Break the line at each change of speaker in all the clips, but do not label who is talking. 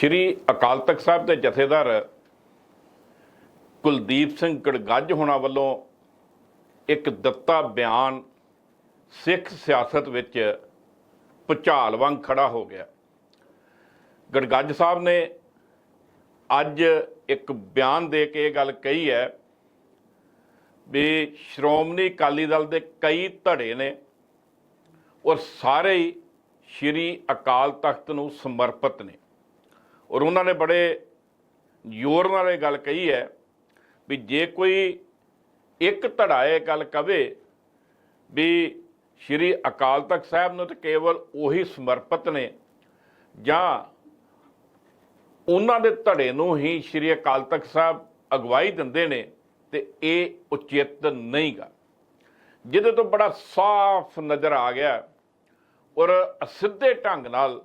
ਸ਼੍ਰੀ ਅਕਾਲ ਤਖਤ ਸਾਹਿਬ ਦੇ ਜਥੇਦਾਰ ਕੁਲਦੀਪ ਸਿੰਘ ਗੜਗੱਜ ਹੋਣਾ ਵੱਲੋਂ ਇੱਕ ਦਿੱਤਾ ਬਿਆਨ ਸਿੱਖ ਸਿਆਸਤ ਵਿੱਚ ਭੁਚਾਲ ਵਾਂਗ ਖੜਾ ਹੋ ਗਿਆ। ਗੜਗੱਜ ਸਾਹਿਬ ਨੇ ਅੱਜ ਇੱਕ ਬਿਆਨ ਦੇ ਕੇ ਇਹ ਗੱਲ ਕਹੀ ਹੈ ਵੀ ਸ਼੍ਰੋਮਣੀ ਅਕਾਲੀ ਦਲ ਦੇ ਕਈ ਧੜੇ ਨੇ, ਔਰ ਸਾਰੇ ਹੀ ਸ਼੍ਰੀ ਅਕਾਲ ਤਖਤ ਨੂੰ ਸਮਰਪਿਤ ਨੇ। ਔਰ ਉਹਨਾਂ ਨੇ ਬੜੇ ਜ਼ੋਰ ਨਾਲ ਇਹ ਗੱਲ ਕਹੀ ਹੈ ਵੀ ਜੇ ਕੋਈ ਇੱਕ ਧੜਾ ਇਹ ਗੱਲ ਕਵੇ ਵੀ ਸ਼੍ਰੀ ਅਕਾਲ ਤਖਤ ਸਾਹਿਬ ਨੂੰ ਤਾਂ ਕੇਵਲ ਉਹੀ ਸਮਰਪਿਤ ਨੇ ਜਾਂ ਉਹਨਾਂ ਦੇ ਧੜੇ ਨੂੰ ਹੀ ਸ਼੍ਰੀ ਅਕਾਲ ਤਖਤ ਸਾਹਿਬ ਅਗਵਾਈ ਦਿੰਦੇ ਨੇ ਤੇ ਇਹ ਉਚਿਤ ਨਹੀਂਗਾ। ਜਿਹਦੇ ਤੋਂ ਬੜਾ ਸਾਫ਼ ਨਜ਼ਰ ਆ ਗਿਆ ਔਰ ਸਿੱਧੇ ਢੰਗ ਨਾਲ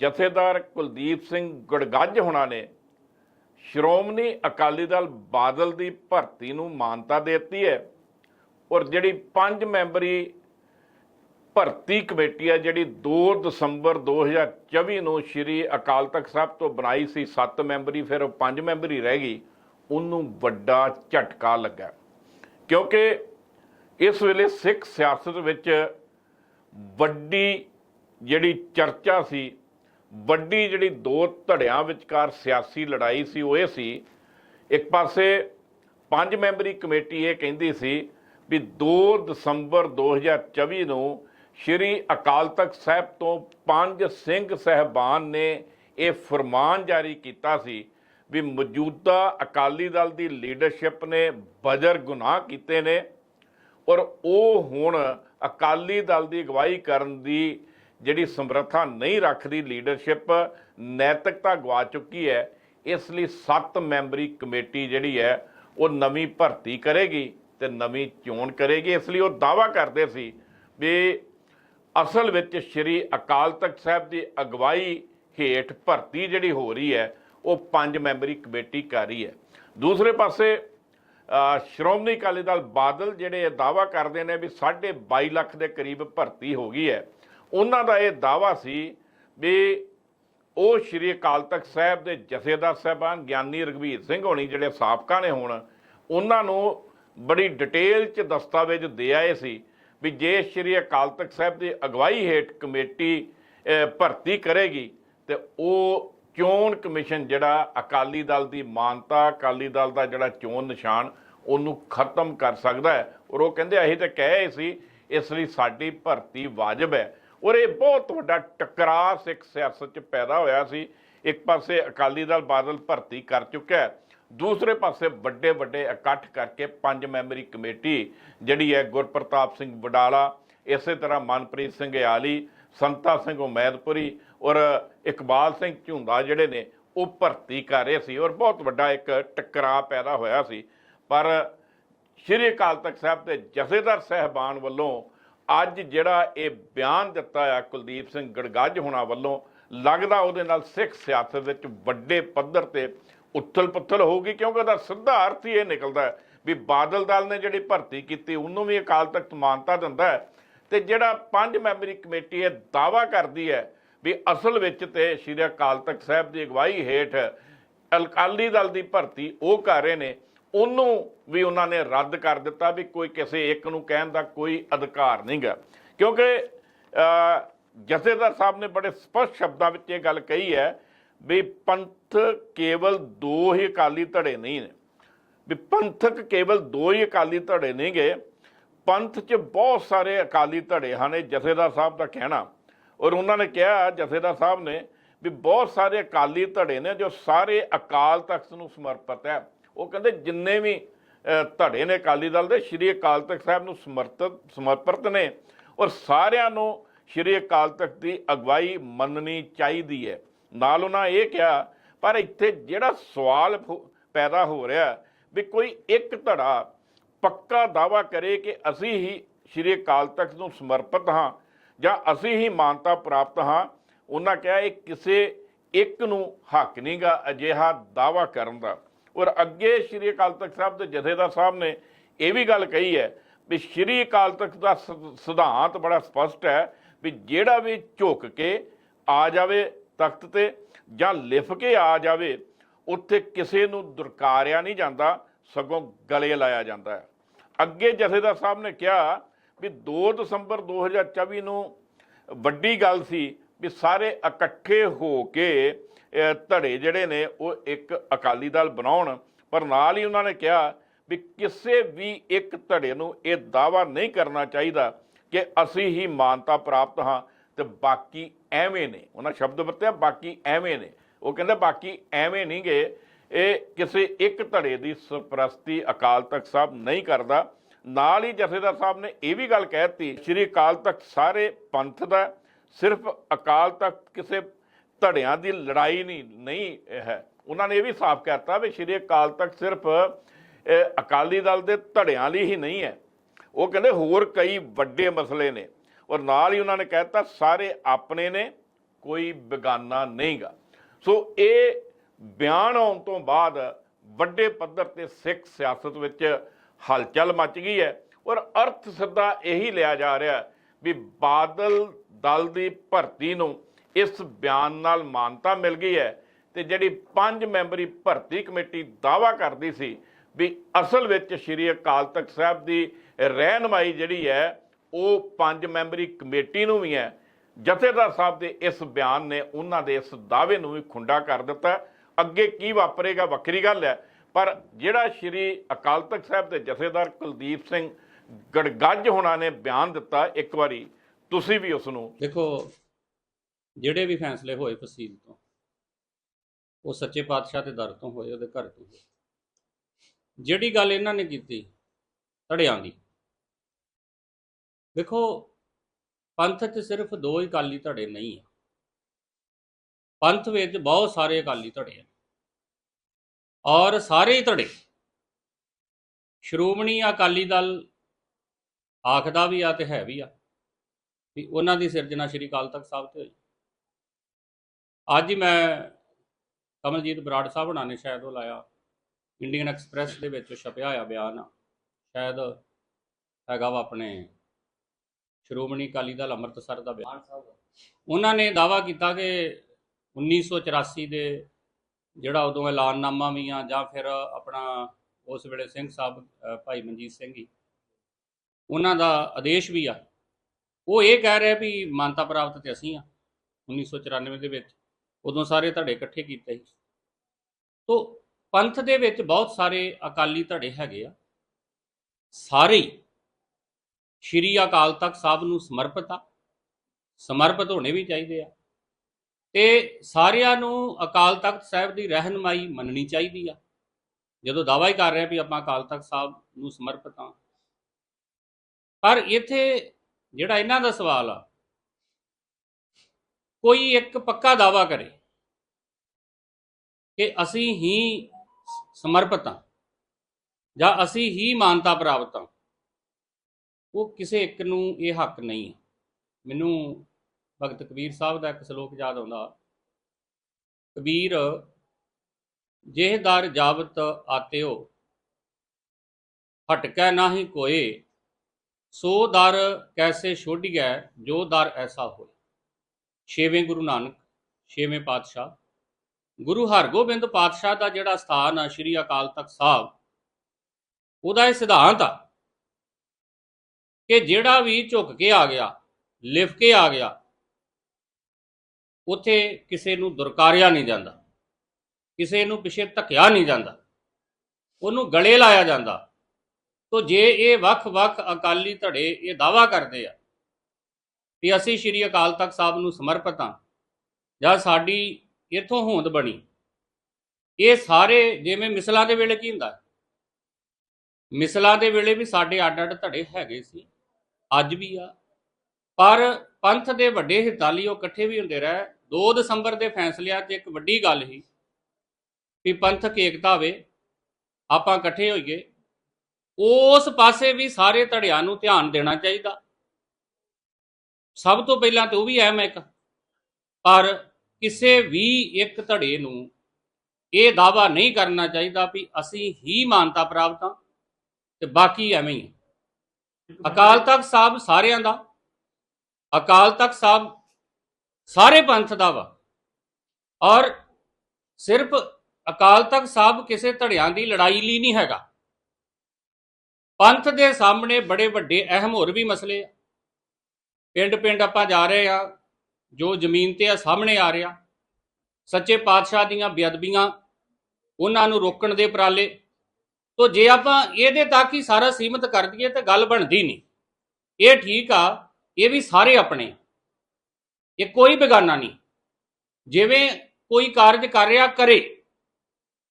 ਜਥੇਦਾਰ ਕੁਲਦੀਪ ਸਿੰਘ ਗੜਗੱਜ ਹੋਣਾ ਨੇ ਸ਼੍ਰੋਮਣੀ ਅਕਾਲੀ ਦਲ ਬਾਦਲ ਦੀ ਭਰਤੀ ਨੂੰ ਮਾਨਤਾ ਦਿੱਤੀ ਹੈ ਔਰ ਜਿਹੜੀ ਪੰਜ ਮੈਂਬਰੀ ਭਰਤੀ ਕਮੇਟੀ ਹੈ ਜਿਹੜੀ 2 ਦਸੰਬਰ 2024 ਨੂੰ ਸ਼੍ਰੀ ਅਕਾਲ ਤਖਤ ਸਾਹਿਬ ਤੋਂ ਬਣਾਈ ਸੀ 7 ਮੈਂਬਰੀ, ਫਿਰ ਉਹ 5 ਮੈਂਬਰੀ ਰਹਿ ਗਈ, ਉਹਨੂੰ ਵੱਡਾ ਝਟਕਾ ਲੱਗਾ। ਕਿਉਂਕਿ ਇਸ ਵੇਲੇ ਸਿੱਖ ਸਿਆਸਤ ਵਿੱਚ ਵੱਡੀ ਜਿਹੜੀ ਚਰਚਾ ਸੀ ਵੱਡੀ ਜਿਹੜੀ ਦੋ ਧੜਿਆਂ ਵਿਚਕਾਰ ਸਿਆਸੀ ਲੜਾਈ ਸੀ, ਉਹ ਇਹ ਸੀ, ਇੱਕ ਪਾਸੇ ਪੰਜ ਮੈਂਬਰੀ ਕਮੇਟੀ ਇਹ ਕਹਿੰਦੀ ਸੀ ਵੀ 2 ਦਸੰਬਰ 2024 ਨੂੰ ਸ਼੍ਰੀ ਅਕਾਲ ਤਖਤ ਸਾਹਿਬ ਤੋਂ ਪੰਜ ਸਿੰਘ ਸਹਿਬਾਨ ਨੇ ਇਹ ਫਰਮਾਨ ਜਾਰੀ ਕੀਤਾ ਸੀ ਵੀ ਮੌਜੂਦਾ ਅਕਾਲੀ ਦਲ ਦੀ ਲੀਡਰਸ਼ਿਪ ਨੇ ਬਜਰ ਗੁਨਾਹ ਕੀਤੇ ਨੇ ਔਰ ਉਹ ਹੁਣ ਅਕਾਲੀ ਦਲ ਦੀ ਅਗਵਾਈ ਕਰਨ ਦੀ ਜਿਹੜੀ ਸਮਰੱਥਾ ਨਹੀਂ ਰੱਖਦੀ ਲੀਡਰਸ਼ਿਪ ਨੈਤਿਕਤਾ ਗਵਾ ਚੁੱਕੀ ਹੈ, ਇਸ ਲਈ 7 ਮੈਂਬਰੀ ਕਮੇਟੀ ਜਿਹੜੀ ਹੈ, ਉਹ ਨਵੀਂ ਭਰਤੀ ਕਰੇਗੀ ਤੇ ਨਵੀਂ ਚੋਣ ਕਰੇਗੀ। ਇਸ ਲਈ ਉਹ ਦਾਵਾ ਕਰਦੇ ਸੀ ਵੀ ਅਸਲ ਵਿੱਚ ਸ਼੍ਰੀ ਅਕਾਲ ਤਖਤ ਸਾਹਿਬ ਦੀ ਅਗਵਾਈ ਹੇਠ ਭਰਤੀ ਜਿਹੜੀ ਹੋ ਰਹੀ ਹੈ, ਉਹ ਪੰਜ ਮੈਂਬਰੀ ਕਮੇਟੀ ਕਰ ਰਹੀ ਹੈ। ਦੂਸਰੇ ਪਾਸੇ ਸ਼੍ਰੋਮਣੀ ਅਕਾਲੀ ਦਲ ਬਾਦਲ ਜਿਹੜੇ ਇਹ ਦਾਵਾ ਕਰਦੇ ਨੇ ਵੀ 22 ਲੱਖ ਦੇ ਕਰੀਬ ਭਰਤੀ ਹੋ ਗਈ ਹੈ। ਉਹਨਾਂ ਦਾ ਇਹ ਦਾਵਾ ਸੀ ਵੀ ਉਹ ਸ਼੍ਰੀ ਅਕਾਲ ਤਖਤ ਸਾਹਿਬ ਦੇ ਜਥੇਦਾਰ ਸਾਹਿਬਾਨ ਗਿਆਨੀ ਰਗਵੀਰ ਸਿੰਘ ਹੋਣੀ ਜਿਹੜੇ ਸਾਬਕਾ ਨੇ ਹੁਣ, ਉਹਨਾਂ ਨੂੰ ਬੜੀ ਡਿਟੇਲ ਚ ਦਸਤਾਵੇਜ਼ ਦੇ ਆਏ ਸੀ ਵੀ ਜੇ ਸ਼੍ਰੀ ਅਕਾਲ ਤਖਤ ਸਾਹਿਬ ਦੀ ਅਗਵਾਈ ਹੇਠ ਕਮੇਟੀ ਭਰਤੀ ਕਰੇਗੀ, ਤੇ ਉਹ ਚੋਣ ਕਮਿਸ਼ਨ ਜਿਹੜਾ ਅਕਾਲੀ ਦਲ ਦੀ ਮਾਨਤਾ, ਅਕਾਲੀ ਦਲ ਦਾ ਜਿਹੜਾ ਚੋਣ ਨਿਸ਼ਾਨ, ਉਹਨੂੰ ਖਤਮ ਕਰ ਸਕਦਾ ਹੈ। ਔਰ ਉਹ ਕਹਿੰਦੇ ਅਸੀਂ ਤਾਂ ਕਹੇ ਸੀ, ਇਸ ਲਈ ਸਾਡੀ ਭਰਤੀ ਵਾਜਬ ਹੈ। ਔਰ ਇਹ ਬਹੁਤ ਵੱਡਾ ਟਕਰਾਅ ਸਿੱਖ ਸਿਆਸਤ 'ਚ ਪੈਦਾ ਹੋਇਆ ਸੀ। ਇੱਕ ਪਾਸੇ ਅਕਾਲੀ ਦਲ ਬਾਦਲ ਭਰਤੀ ਕਰ ਚੁੱਕਾ ਹੈ। ਦੂਸਰੇ ਪਾਸੇ ਵੱਡੇ ਵੱਡੇ ਇਕੱਠ ਕਰਕੇ ਪੰਜ ਮੈਂਬਰੀ ਕਮੇਟੀ ਜਿਹੜੀ ਹੈ ਗੁਰਪ੍ਰਤਾਪ ਸਿੰਘ ਵਡਾਲਾ, ਇਸੇ ਤਰ੍ਹਾਂ ਮਨਪ੍ਰੀਤ ਸਿੰਘ ਆਲੀ ਸੰਤਾ ਸਿੰਘ ਉਮੈਦਪੁਰੀ ਔਰ ਇਕਬਾਲ ਸਿੰਘ ਝੁੰਦਾ ਜਿਹੜੇ ਨੇ ਉਹ ਭਰਤੀ ਕਰ ਰਹੇ ਸੀ ਔਰ ਬਹੁਤ ਵੱਡਾ ਇੱਕ ਟਕਰਾਅ ਪੈਦਾ ਹੋਇਆ ਸੀ। ਪਰ ਸ਼੍ਰੀ ਅਕਾਲ ਤਖਤ ਸਾਹਿਬ ਦੇ ਜਥੇਦਾਰ ਸਹਿਬਾਨ ਵੱਲੋਂ ਅੱਜ ਜਿਹੜਾ ਇਹ ਬਿਆਨ ਦਿੱਤਾ ਆ ਕੁਲਦੀਪ ਸਿੰਘ ਗੜਗੱਜ ਹੋਣਾ ਵੱਲੋਂ, ਲੱਗਦਾ ਉਹਦੇ ਨਾਲ ਸਿੱਖ ਸਿਆਸਤ ਵਿੱਚ ਵੱਡੇ ਪੱਧਰ ਤੇ ਉੱਥਲ ਪੁੱਥਲ ਹੋਊਗੀ, ਕਿਉਂਕਿ ਉਹਦਾ ਸਿੱਧਾ ਅਰਥ ਹੀ ਇਹ ਨਿਕਲਦਾ ਹੈ ਵੀ ਬਾਦਲ ਦਲ ਨੇ ਜਿਹੜੀ ਭਰਤੀ ਕੀਤੀ, ਉਹਨੂੰ ਵੀ ਅਕਾਲ ਤਖਤ ਮਾਨਤਾ ਦਿੰਦਾ ਹੈ। ਤੇ ਜਿਹੜਾ ਪੰਜ ਮੈਂਬਰੀ ਕਮੇਟੀ ਇਹ ਦਾਵਾ ਕਰਦੀ ਹੈ ਵੀ ਅਸਲ ਵਿੱਚ ਤੇ ਸ਼੍ਰੀ ਅਕਾਲ ਤਖਤ ਸਾਹਿਬ ਦੀ ਅਗਵਾਈ ਹੇਠ ਅਕਾਲੀ ਦਲ ਦੀ ਭਰਤੀ ਉਹ ਕਰ ਰਹੇ ਨੇ ਉਹਨੂੰ ਵੀ ਉਹਨਾਂ ਨੇ ਰੱਦ ਕਰ ਦਿੱਤਾ ਵੀ ਕੋਈ ਕਿਸੇ ਇੱਕ ਨੂੰ ਕਹਿਣ ਦਾ ਕੋਈ ਅਧਿਕਾਰ ਨਹੀਂਗਾ। ਕਿਉਂਕਿ ਜਥੇਦਾਰ ਸਾਹਿਬ ਨੇ ਬੜੇ ਸਪਸ਼ਟ ਸ਼ਬਦਾਂ ਵਿੱਚ ਇਹ ਗੱਲ ਕਹੀ ਹੈ ਵੀ ਪੰਥ ਕੇਵਲ ਦੋ ਹੀ ਅਕਾਲੀ ਧੜੇ ਨਹੀਂ ਨੇ। ਵੀ ਪੰਥਕ ਕੇਵਲ ਦੋ ਹੀ ਅਕਾਲੀ ਧੜੇ ਨਹੀਂਗੇ। ਪੰਥ 'ਚ ਬਹੁਤ ਸਾਰੇ ਅਕਾਲੀ ਧੜੇ ਹਨ, ਇਹ ਜਥੇਦਾਰ ਸਾਹਿਬ ਦਾ ਕਹਿਣਾ। ਔਰ ਉਹਨਾਂ ਨੇ ਕਿਹਾ, ਜਥੇਦਾਰ ਸਾਹਿਬ ਨੇ ਵੀ ਬਹੁਤ ਸਾਰੇ ਅਕਾਲੀ ਧੜੇ ਨੇ ਜੋ ਸਾਰੇ ਅਕਾਲ ਤਖਤ ਨੂੰ ਸਮਰਪਿਤ ਹੈ। ਉਹ ਕਹਿੰਦੇ ਜਿੰਨੇ ਵੀ ਧੜੇ ਨੇ ਅਕਾਲੀ ਦਲ ਦੇ, ਸ਼੍ਰੀ ਅਕਾਲ ਤਖਤ ਸਾਹਿਬ ਨੂੰ ਸਮਰਪਿਤ ਸਮਰਪਿਤ ਨੇ ਔਰ ਸਾਰਿਆਂ ਨੂੰ ਸ਼੍ਰੀ ਅਕਾਲ ਤਖਤ ਦੀ ਅਗਵਾਈ ਮੰਨਣੀ ਚਾਹੀਦੀ ਹੈ। ਨਾਲ ਉਹਨਾਂ ਇਹ ਕਿਹਾ, ਪਰ ਇੱਥੇ ਜਿਹੜਾ ਸਵਾਲ ਫੋ- ਪੈਦਾ ਹੋ ਰਿਹਾ ਵੀ ਕੋਈ ਇੱਕ ਧੜਾ ਪੱਕਾ ਦਾਵਾ ਕਰੇ ਕਿ ਅਸੀਂ ਹੀ ਸ਼੍ਰੀ ਅਕਾਲ ਤਖਤ ਨੂੰ ਸਮਰਪਿਤ ਹਾਂ ਜਾਂ ਅਸੀਂ ਹੀ ਮਾਨਤਾ ਪ੍ਰਾਪਤ ਹਾਂ, ਉਹਨਾਂ ਕਿਹਾ ਇਹ ਕਿਸੇ ਇੱਕ ਨੂੰ ਹੱਕ ਨਹੀਂਗਾ ਅਜਿਹਾ ਦਾਵਾ ਕਰਨ ਦਾ। ਔਰ ਅੱਗੇ ਸ਼੍ਰੀ ਅਕਾਲ ਤਖਤ ਸਾਹਿਬ ਦੇ ਜਥੇਦਾਰ ਸਾਹਿਬ ਨੇ ਇਹ ਵੀ ਗੱਲ ਕਹੀ ਹੈ ਵੀ ਸ਼੍ਰੀ ਅਕਾਲ ਤਖਤ ਦਾ ਸ- ਸਿਧਾਂਤ ਬੜਾ ਸਪਸ਼ਟ ਹੈ ਵੀ ਜਿਹੜਾ ਵੀ ਝੁਕ ਕੇ ਆ ਜਾਵੇ ਤਖਤ ਤੇ ਜਾਂ ਲਿਫ ਕੇ ਆ ਜਾਵੇ, ਉੱਥੇ ਕਿਸੇ ਨੂੰ ਦੁਰਕਾਰਿਆ ਨਹੀਂ ਜਾਂਦਾ, ਸਗੋਂ ਗਲੇ ਲਾਇਆ ਜਾਂਦਾ ਹੈ। ਅੱਗੇ ਜਥੇਦਾਰ ਸਾਹਿਬ ਨੇ ਕਿਹਾ ਵੀ 2 ਦਸੰਬਰ 2024 ਨੂੰ ਵੱਡੀ ਗੱਲ ਸੀ ਵੀ ਸਾਰੇ ਇਕੱਠੇ ਹੋ ਕੇ ਧੜੇ ਜਿਹੜੇ ਨੇ, ਉਹ ਇੱਕ ਅਕਾਲੀ ਦਲ ਬਣਾਉਣ। ਪਰ ਨਾਲ ਹੀ ਉਹਨਾਂ ਨੇ ਕਿਹਾ ਵੀ ਕਿਸੇ ਵੀ ਇੱਕ ਧੜੇ ਨੂੰ ਇਹ ਦਾਵਾ ਨਹੀਂ ਕਰਨਾ ਚਾਹੀਦਾ ਕਿ ਅਸੀਂ ਹੀ ਮਾਨਤਾ ਪ੍ਰਾਪਤ ਹਾਂ ਤੇ ਬਾਕੀ ਐਵੇਂ ਨੇ। ਉਹਨਾਂ ਸ਼ਬਦ ਵਰਤਿਆ, ਬਾਕੀ ਐਵੇਂ ਨੇ। ਉਹ ਕਹਿੰਦੇ ਬਾਕੀ ਐਵੇਂ ਨਹੀਂ ਗੇ। ਇਹ ਕਿਸੇ ਇੱਕ ਧੜੇ ਦੀ ਸਰਪ੍ਰਸਤੀ ਅਕਾਲ ਤਖਤ ਸਾਹਿਬ ਨਹੀਂ ਕਰਦਾ। ਨਾਲ ਹੀ ਜਥੇਦਾਰ ਸਾਹਿਬ ਨੇ ਇਹ ਵੀ ਗੱਲ ਕਹਿਤੀ ਸ੍ਰੀ ਅਕਾਲ ਤਖਤ ਸਾਰੇ ਪੰਥ ਦਾ ਸਿਰਫ ਅਕਾਲ ਤਖਤ ਕਿਸੇ ਧੜਿਆਂ ਦੀ ਲੜਾਈ ਨਹੀਂ ਨਹੀਂ ਹੈ। ਉਹਨਾਂ ਨੇ ਇਹ ਵੀ ਸਾਫ਼ ਕਹਿਤਾ ਵੀ ਸ੍ਰੀ ਅਕਾਲ ਤਖਤ ਸਿਰਫ ਅਕਾਲੀ ਦਲ ਦੇ ਧੜਿਆਂ ਲਈ ਹੀ ਨਹੀਂ ਹੈ। ਉਹ ਕਹਿੰਦੇ ਹੋਰ ਕਈ ਵੱਡੇ ਮਸਲੇ ਨੇ। ਔਰ ਨਾਲ ਹੀ ਉਹਨਾਂ ਨੇ ਕਹਿਤਾ ਸਾਰੇ ਆਪਣੇ ਨੇ, ਕੋਈ ਬੇਗਾਨਾ ਨਹੀਂਗਾ। ਸੋ ਇਹ ਬਿਆਨ ਆਉਣ ਤੋਂ ਬਾਅਦ ਵੱਡੇ ਪੱਧਰ ਤੇ ਸਿੱਖ ਸਿਆਸਤ ਵਿੱਚ ਹਲਚਲ ਮਚ ਗਈ ਹੈ। ਔਰ ਅਰਥ ਸਿੱਧਾ ਇਹੀ ਲਿਆ ਜਾ ਰਿਹਾ ਵੀ ਬਾਦਲ ਦਲ ਦੀ ਭਰਤੀ ਨੂੰ ਇਸ ਬਿਆਨ ਨਾਲ ਮਾਨਤਾ ਮਿਲ ਗਈ ਹੈ ਤੇ ਜਿਹੜੀ ਪੰਜ ਮੈਂਬਰੀ ਭਰਤੀ ਕਮੇਟੀ ਦਾਵਾ ਕਰਦੀ ਸੀ ਵੀ ਅਸਲ ਵਿੱਚ ਸ਼੍ਰੀ ਅਕਾਲ ਤਖਤ ਸਾਹਿਬ ਦੀ ਰਹਿਨਮਾਈ ਜਿਹੜੀ ਹੈ, ਉਹ ਪੰਜ ਮੈਂਬਰੀ ਕਮੇਟੀ ਨੂੰ ਵੀ ਹੈ। ਜਥੇਦਾਰ ਸਾਹਿਬ ਦੇ ਇਸ ਬਿਆਨ ਨੇ ਉਹਨਾਂ ਦੇ ਇਸ ਦਾਅਵੇ ਨੂੰ ਵੀ ਖੁੰਡਾ ਕਰ ਦਿੱਤਾ। ਅੱਗੇ ਕੀ ਵਾਪਰੇਗਾ, ਵੱਖਰੀ ਗੱਲ ਹੈ, ਪਰ ਜਿਹੜਾ ਸ਼੍ਰੀ ਅਕਾਲ ਤਖਤ ਸਾਹਿਬ ਦੇ ਜਥੇਦਾਰ ਕੁਲਦੀਪ ਸਿੰਘ ਗੜਗੱਜ ਹੋਣਾ ਨੇ ਬਿਆਨ ਦਿੱਤਾ ਇੱਕ ਵਾਰੀ ਤੁਸੀਂ ਵੀ ਉਸ ਨੂੰ
ਦੇਖੋ, ਜਿਹੜੇ ਵੀ ਫੈਸਲੇ ਹੋਏ ਫਸੀਲ ਤੋਂ, ਉਹ ਸੱਚੇ ਪਾਤਸ਼ਾਹ ਦੇ ਦਰ ਤੋਂ ਹੋਏ, ਉਹਦੇ ਘਰ ਤੋਂ ਹੋਏ। ਜਿਹੜੀ ਗੱਲ ਇਹਨਾਂ ਨੇ ਕੀਤੀ, ਧੜਿਆਂ ਦੀ। ਦੇਖੋ, ਪੰਥ 'ਚ ਸਿਰਫ ਦੋ ਹੀ ਅਕਾਲੀ ਧੜੇ ਨਹੀਂ ਹੈ ਪੰਥ ਵਿੱਚ ਬਹੁਤ ਸਾਰੇ ਅਕਾਲੀ ਧੜੇ ਆ। ਔਰ ਸਾਰੇ ਹੀ ਧੜੇ। ਸ਼੍ਰੋਮਣੀ ਅਕਾਲੀ ਦਲ ਆਖਦਾ ਵੀ ਆ ਤੇ ਹੈ ਵੀ ਆ। ਵੀ ਉਹਨਾਂ ਦੀ ਸਿਰਜਣਾ ਸ਼੍ਰੀ ਅਕਾਲ ਤਖਤ ਸਾਹਿਬ ਤੇ ਹੋਈ। ਅੱਜ ਹੀ ਮੈਂ ਕਮਲਜੀਤ ਬਰਾੜ ਸਾਹਿਬ ਹੁਣਾਂ ਨੇ ਸ਼ਾਇਦ ਉਹ ਲਾਇਆ। ਇੰਡੀਅਨ ਐਕਸਪ੍ਰੈਸ ਦੇ ਵਿੱਚ ਛਪਿਆ ਹੋਇਆ ਬਿਆਨ। ਆ ਸ਼ਾਇਦ ਹੈਗਾ ਵਾ ਆਪਣੇ ਸ਼੍ਰੋਮਣੀ ਅਕਾਲੀ ਦਲ ਅੰਮ੍ਰਿਤਸਰ ਦਾ ਬਿਆਨ। ਉਹਨਾਂ ਨੇ ਦਾਵਾ ਕੀਤਾ ਕਿ 1984 ਦੇ ਜਿਹੜਾ ਉਦੋਂ ਐਲਾਨਨਾਮਾ ਵੀ ਆ ਜਾਂ ਫਿਰ ਆਪਣਾ ਉਸ ਵੇਲੇ ਸਿੰਘ ਸਾਹਿਬ ਭਾਈ ਮਨਜੀਤ ਸਿੰਘ ਜੀ, ਉਹਨਾਂ ਦਾ ਆਦੇਸ਼ ਵੀ ਆ। ਉਹ ਇਹ ਕਹਿ ਰਿਹਾ ਵੀ ਮਾਨਤਾ ਪ੍ਰਾਪਤ ਤੇ ਅਸੀਂ ਆ 1994 ਦੇ ਵਿੱਚ। ਉਦੋਂ ਸਾਰੇ ਧੜੇ ਇਕੱਠੇ ਕੀਤੇ ਸੀ। ਤੋਂ ਪੰਥ ਦੇ ਵਿੱਚ ਬਹੁਤ ਸਾਰੇ ਅਕਾਲੀ ਧੜੇ ਹੈਗੇ ਆ। ਸਾਰੇ ਸ਼੍ਰੀ ਅਕਾਲ ਤਖਤ ਸਾਹਿਬ ਨੂੰ ਸਮਰਪਿਤ ਆ। ਸਮਰਪਿਤ ਹੋਣੇ ਵੀ ਚਾਹੀਦੇ ਆ। ਤੇ ਸਾਰਿਆਂ ਨੂੰ ਅਕਾਲ ਤਖਤ ਸਾਹਿਬ ਦੀ ਰਹਿਨਮਾਈ ਮੰਨਣੀ ਚਾਹੀਦੀ ਆ। ਜਦੋਂ ਦਾਅਵਾ ਹੀ ਕਰ ਰਹੇ ਆ ਵੀ ਆਪਾਂ ਅਕਾਲ ਤਖਤ ਸਾਹਿਬ ਨੂੰ ਸਮਰਪਿਤ ਆ ਪਰ ਇੱਥੇ ਜਿਹੜਾ ਇਹਨਾਂ ਦਾ ਸਵਾਲ ਆ, ਕੋਈ ਇੱਕ ਪੱਕਾ ਦਾਵਾ ਕਰੇ ਕਿ ਅਸੀਂ ਹੀ ਸਮਰਪਿਤ ਹਾਂ ਜਾਂ ਅਸੀਂ ਹੀ ਮਾਨਤਾ ਪ੍ਰਾਪਤ ਹਾਂ, ਉਹ ਕਿਸੇ ਇੱਕ ਨੂੰ ਇਹ ਹੱਕ ਨਹੀਂ ਹੈ। ਮੈਨੂੰ ਭਗਤ ਕਬੀਰ ਸਾਹਿਬ ਦਾ ਇੱਕ ਸ਼ਲੋਕ ਯਾਦ ਆਉਂਦਾ, ਕਬੀਰ ਜਿਹਦਾਰ ਜਾਵਤ ਆਤਿਓ ਹਟਕੈ ਨਾਹੀ ਕੋਏ ਸੋ ਦਰ ਕੈਸੇ ਛੋਡੀਐ ਜੋ ਦਰ ਐਸਾ ਹੋਏ। ਛੇਵੇਂ ਗੁਰੂ ਨਾਨਕ, ਛੇਵੇਂ ਪਾਤਸ਼ਾਹ। ਗੁਰੂ ਹਰਗੋਬਿੰਦ ਪਾਤਸ਼ਾਹ ਦਾ ਜਿਹੜਾ ਸਥਾਨ ਆ ਸ਼੍ਰੀ ਅਕਾਲ ਤਖਤ ਸਾਹਿਬ, ਉਹਦਾ ਇਹ ਸਿਧਾਂਤ ਆ ਕਿ ਜਿਹੜਾ ਵੀ ਝੁਕ ਕੇ ਆ ਗਿਆ, ਲਿਫ ਕੇ ਆ ਗਿਆ, ਉੱਥੇ ਕਿਸੇ ਨੂੰ ਦੁਰਕਾਰਿਆ ਨਹੀਂ ਜਾਂਦਾ, ਕਿਸੇ ਨੂੰ ਪਿਛੇ ਧੱਕਿਆ ਨਹੀਂ ਜਾਂਦਾ, ਉਹਨੂੰ ਗਲੇ ਲਾਇਆ ਜਾਂਦਾ। ਤੋ ਜੇ ਇਹ ਵੱਖ-ਵੱਖ ਅਕਾਲੀ ਧੜੇ ਇਹ ਦਾਵਾ ਕਰਦੇ ਆ ਕਿ ਅਸੀਂ ਸ਼੍ਰੀ ਅਕਾਲ ਤਖਤ ਸਾਹਿਬ ਨੂੰ ਸਮਰਪਿਤ ਹਾਂ ਜਾਂ ਸਾਡੀ ਇਥੋਂ ਹੋਂਦ ਬਣੀ, ਇਹ ਸਾਰੇ ਜਿਵੇਂ ਮਿਸਲਾਂ ਦੇ ਵੇਲੇ ਕੀ ਹੁੰਦਾ? ਮਿਸਲਾਂ ਦੇ ਵੇਲੇ ਵੀ ਸਾਡੇ ਅੱਡ-ਅੱਡ ਧੜੇ ਹੈਗੇ ਸੀ, ਅੱਜ ਵੀ ਆ, ਪਰ ਪੰਥ ਦੇ ਵੱਡੇ ਹਿੱਤਾਂ ਲਈ ਉਹ ਇਕੱਠੇ ਵੀ ਹੁੰਦੇ ਰਹੇ 2 ਦਸੰਬਰ ਦੇ ਫੈਸਲਿਆਂ 'ਚ ਇੱਕ ਵੱਡੀ ਗੱਲ ਸੀ ਵੀ ਪੰਥਕ ਏਕਤਾ ਹੋਵੇ, ਆਪਾਂ ਇਕੱਠੇ ਹੋਈਏ ਉਸ ਪਾਸੇ ਵੀ ਸਾਰੇ ਧੜਿਆਂ ਨੂੰ ਧਿਆਨ ਦੇਣਾ ਚਾਹੀਦਾ। ਸਭ ਤੋਂ ਪਹਿਲਾਂ ਤੇ ਉਹ ਵੀ ਅਹਿਮ ਇੱਕ। ਪਰ ਕਿਸੇ ਵੀ ਇੱਕ ਧੜੇ ਨੂੰ ਇਹ ਦਾਵਾ ਨਹੀਂ ਕਰਨਾ ਚਾਹੀਦਾ ਵੀ ਅਸੀਂ ਹੀ ਮਾਨਤਾ ਪ੍ਰਾਪਤ ਹਾਂ ਤੇ ਬਾਕੀ ਐਵੇਂ ਹੀ ਹੈ। ਅਕਾਲ ਤਖਤ ਸਾਹਿਬ ਸਾਰਿਆਂ ਦਾ, ਅਕਾਲ ਤਖਤ ਸਾਹਿਬ ਸਾਰੇ ਪੰਥ ਦਾ ਵਾ। ਔਰ ਸਿਰਫ ਅਕਾਲ ਤਖਤ ਸਾਹਿਬ ਕਿਸੇ ਧੜਿਆਂ ਦੀ ਲੜਾਈ ਲਈ ਨਹੀਂ ਹੈਗਾ। ਪੰਥ ਦੇ ਸਾਹਮਣੇ ਬੜੇ ਵੱਡੇ ਅਹਿਮ ਹੋਰ ਵੀ ਮਸਲੇ ਆ। ਪਿੰਡ ਪਿੰਡ ਆਪਾਂ ਜਾ ਰਹੇ ਆ, ਜੋ ਜ਼ਮੀਨ ਤੇ ਆ, ਸਾਹਮਣੇ ਆ ਰਿਹਾ। ਸੱਚੇ ਪਾਤਸ਼ਾਹ ਦੀਆਂ ਬੇਅਦਬੀਆਂ, ਉਹਨਾਂ ਨੂੰ ਰੋਕਣ ਦੇ ਉਪਰਾਲੇ। ਤੋ ਜੇ ਆਪਾਂ ਇਹਦੇ ਤੱਕ ਹੀ ਸਾਰਾ ਸੀਮਤ ਕਰ ਦਈਏ ਤਾਂ ਗੱਲ ਬਣਦੀ ਨਹੀਂ। ਇਹ ਠੀਕ ਆ, ਇਹ ਵੀ ਸਾਰੇ ਆਪਣੇ। ਇਹ ਕੋਈ ਬੇਗਾਨਾ ਨਹੀਂ। ਜਿਵੇਂ ਕੋਈ ਕਾਰਜ ਕਰ ਰਿਹਾ, ਕਰੇ।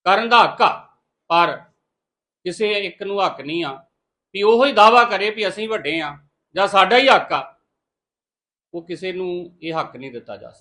ਕਰਨ ਦਾ ਹੱਕ ਆ, ਪਰ ਕਿਸੇ ਇੱਕ ਨੂੰ ਹੱਕ ਨਹੀਂ ਆ। ਵੀ ਉਹੋ ਹੀ ਦਾਵਾ ਕਰੇ ਵੀ ਅਸੀਂ ਵੱਡੇ ਆ ਜਾਂ ਸਾਡਾ ਹੀ ਹੱਕ ਆ। ਉਹ ਕਿਸੇ ਨੂੰ ਇਹ ਹੱਕ ਨਹੀਂ ਦਿੱਤਾ ਜਾ ਸਕਦਾ।